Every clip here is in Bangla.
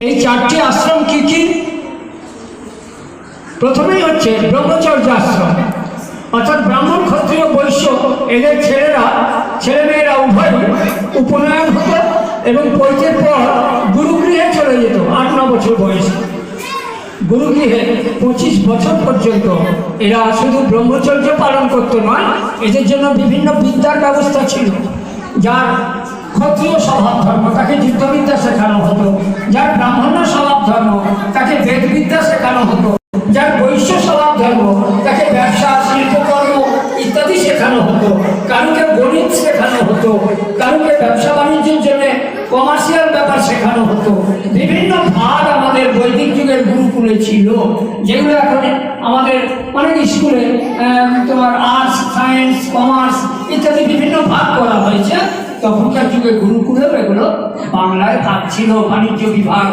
এই চারটি আশ্রম কি কি? প্রথমেই হচ্ছে ব্রহ্মচর্য আশ্রম। অর্থাৎ ব্রাহ্মণ ক্ষত্রিয় বৈশ্য, এদের ছেলেরা, ছেলেমেয়েরা উভয় উপনয়ন হতো এবং পৈতের পর গুরুগৃহে চলে যেত, আট ন বছর বয়সে। গুরুগৃহে পঁচিশ বছর পর্যন্ত এরা শুধু ব্রহ্মচর্য পালন করতো নয়, এদের জন্য বিভিন্ন বিদ্যার ব্যবস্থা ছিল, যার ক্ষত্রিয় স্বভাব ধর্ম, তাকে যুদ্ধবিদ্যা শেখানো হতো। যার ব্রাহ্মণ্য স্বভাব ধর্ম, তাকে বেদবিদ্যা শেখানো হতো। যার বৈশ্য স্বভাব ধর্ম, তাকে ব্যবসা শিল্পকর্ম ইত্যাদি শেখানো হতো। কারুকে গণিত শেখানো হতো, কারুকে ব্যবসা বাণিজ্যের জন্য কমার্শিয়াল ব্যাপার শেখানো হতো। বিভিন্ন ভাগ আমাদের বৈদিক যুগের গুরুকুলে ছিল, যেগুলো এখন আমাদের অনেক স্কুলে তোমার আর্টস সায়েন্স কমার্স ইত্যাদি বিভিন্ন ভাগ করা তখনকার যুগে গুরুকুলেও এগুলো বাংলায় ভাগ ছিল, বাণিজ্য বিভাগ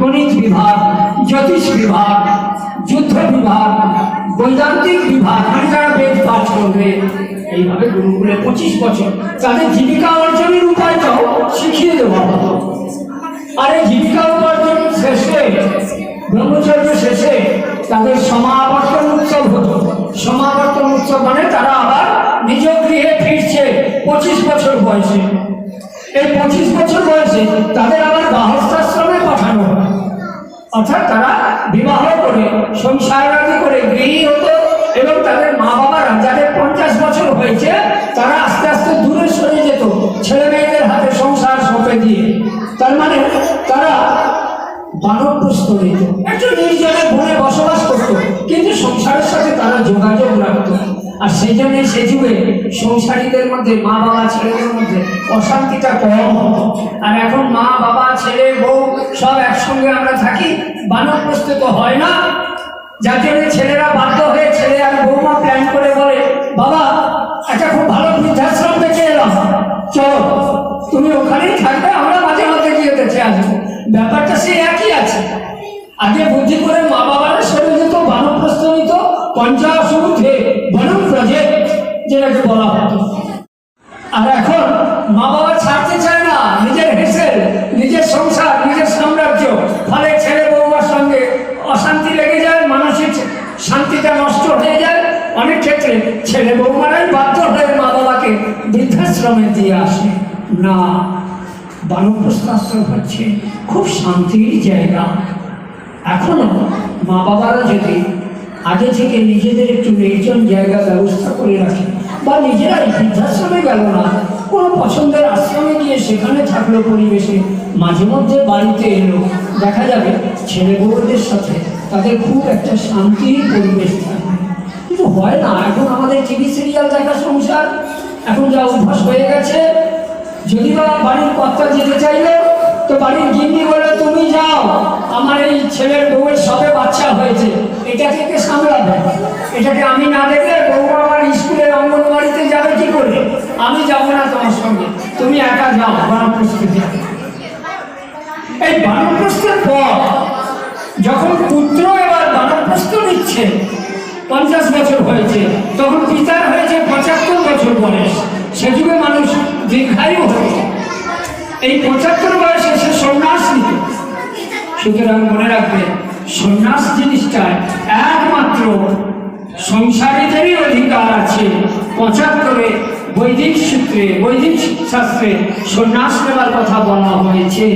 গণিত বিভাগ, জ্যোতিষ বিভাগ, যুদ্ধ বিভাগ, বৈদান্তিক বিভাগ মানে যারা বেদ পাঠ করবে। এইভাবে গুরুকুলে পঁচিশ বছর তাদের জীবিকা অর্জনের উপায়টাও শিখিয়ে দেওয়া হতো। আর এই জীবিকা উপার্জন শেষে, ব্রহ্মচর্য শেষে তাদের সমাবর্তন উৎসব হতো। সমাবর্তন উৎসব মানে তারা পঁচিশ বছর বয়সে। এই পঁচিশ বছর বয়সে তাদের আবার গাহস্থাশ্রমে পাঠানো অর্থাৎ তারা বিবাহ করে সংসার করে গৃহী হতো এবং তাদের মা বাবারা যাদের পঞ্চাশ বছর হয়েছে, তারা আস্তে আস্তে দূরে সরে যেত ছেলে মেয়েদের হাতে সংসার সঁপে দিয়ে। তার মানে তারা বানপ্রস্থ নিত একটু নির্জনে বনে বসবাস করতো, কিন্তু সংসারের সাথে তারা যোগাযোগ রাখতো। আর সেই সে যুগে সংসারীদের মধ্যে মা বাবা ছেলেদের মধ্যে অশান্তিটা কম আর এখন মা বাবা, ছেলে, বউ সব একসঙ্গে আমরা থাকি বানপ্রস্থ প্রস্তুত হয় না। যার জন্য ছেলেরা বাধ্য হয়ে ছেলে আর বৌমা প্ল্যান করে বলে, বাবা, একটা খুব ভালো বৃদ্ধাশ্রম দেখে এলাম। চলো, তুমি ওখানেই থাকবে, আমরা মাঝে মাঝে গিয়ে দেখে আসব। ব্যাপারটা সে একই আছে। আগে বুদ্ধি করে মা বাবারা সরে যেত বানপ্রস্থ নিত, পঞ্চাশ ঊর্ধ্বে বনম যেটাকে বলা হতো। আর এখন মা বাবা ছাড়তে চায় না, নিজের হেসেল নিজের সংসার, নিজের সাম্রাজ্য। ফলে ছেলে বৌমার সঙ্গে অশান্তি লেগে যায়, মানসিক শান্তিটা নষ্ট হয়ে যায়। অনেক ক্ষেত্রে ছেলে বৌমারাই বাধ্য হয়ে মা বাবাকে বৃদ্ধাশ্রমে দিয়ে আসে। না বানপ্রস্থাশ্রম হচ্ছে খুব শান্তির জায়গা। এখনও মা বাবারা যদি আগে থেকে নিজেদের একটু নির্জন জায়গা ব্যবস্থা করে নিজেরাই বৃদ্ধাশ্রমে গেল না। কোনো পছন্দের আশ্রমে গিয়ে সেখানে থাকল পরিবেশে। মাঝে মধ্যে বাড়িতে এলো। দেখা যাবে ছেলে বউদের সাথে তাদের খুব একটা শান্তির পরিবেশ কিন্তু হয় না, এখন আমাদের টিভি সিরিয়াল দেখা সংসার। এখন যা অভ্যাস হয়ে গেছে, যদি বা বাড়ির কর্তা যেতে চাইলে, তো বাড়ির গিন্নি বলে, তুমি যাও, আমার এই ছেলের বউয়ের সবে বাচ্চা হয়েছে। এটাকে কে সামলাবে। এটাকে আমি না দেখলে বউ আমার স্কুলের অঙ্গনবাড়িতে যাবে কি করে আমি যাব না তোমার সঙ্গে। তুমি একা যাও বানপ্রস্তুতি এই বানপ্রস্থের পর যখন পুত্র এবার বানপ্রস্থ নিচ্ছে পঞ্চাশ বছর হয়েছে, তখন পিতার হয়েছে পঁচাত্তর বছর বয়স। সে যুগে মানুষ দীর্ঘায়ু হয়েছে এই পঁচাত্তর বয়সে সে সন্ন্যাস নিত। সুতরাং মনে রাখবে, সন্ন্যাস জিনিসটায় একমাত্র সংসারীদেরই অধিকার আছে। বৈদিক সূত্রে বৈদিক শাস্ত্রে সন্ন্যাস নেওয়ার কথা বলা হয়েছে।